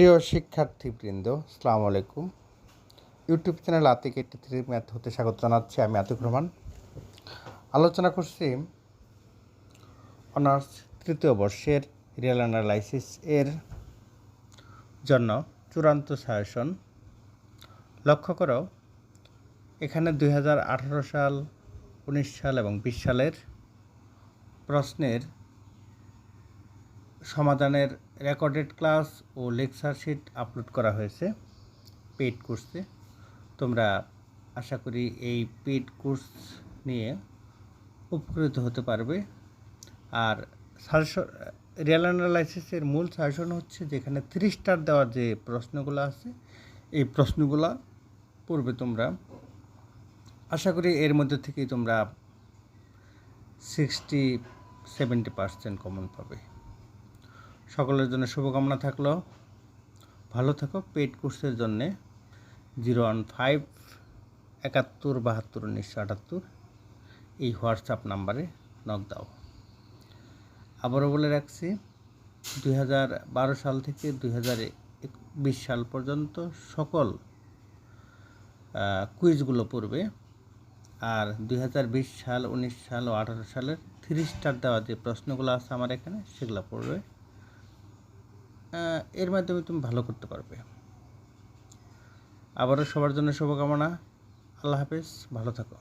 প্রিয় শিক্ষার্থীবৃন্দ সালাম আলাইকুম। YouTube channel Atik eighty three math হতে স্বাগত জানাচ্ছি আমি আতিক রহমান। আলোচনা করছি অনার্স তৃতীয় বর্ষের রিয়েল অ্যানালাইসিস এর জন্য চূড়ান্ত সাজেশন। লক্ষ্য করো, এখানে দু হাজার আঠারো সাল, উনিশ সাল এবং বিশ সালের প্রশ্নের সমাধানের রেকর্ডেড ক্লাস ও লেকচার শিট আপলোড করা হয়েছে পেইড কোর্সে তোমরা আশা করি এই পেইড কোর্স নিয়ে উপকৃত হতে পারবে। আর সাজেশন রিয়েল অ্যানালাইসিসের মূল সাজেশন হচ্ছে যেখানে থ্রি স্টার দেওয়া যে প্রশ্নগুলো আছে, এই প্রশ্নগুলো পূর্বে তোমরা। আশা করি এর মধ্যে থেকেই তোমরা সিক্সটি সেভেন্টি পার্সেন্ট কমন পাবে। সকলের জন্য শুভকামনা থাকল। ভালো থাকো পেইড কোর্সের জন্যে। জিরো ওয়ান ফাইভ, একাত্তর, বাহাত্তর, উনিশশো আটাত্তর। এই হোয়াটসঅ্যাপ নাম্বারে নক দাও। আবারও বলে রাখছি, দুই হাজার বারো সাল থেকে দুই হাজার বিশ সাল পর্যন্ত সকল কুইজগুলো পড়বে। আর দুই হাজার বিশ সাল, উনিশ সাল ও আঠারো সালের থ্রি স্টার দেওয়া যে প্রশ্নগুলো আছে আমার এখানে, সেগুলো পড়বে। এর মাধ্যমে তুমি ভালো করতে পারবে। আবারও সবার জন্য শুভকামনা। আল্লাহ হাফেজ। ভালো থাকো।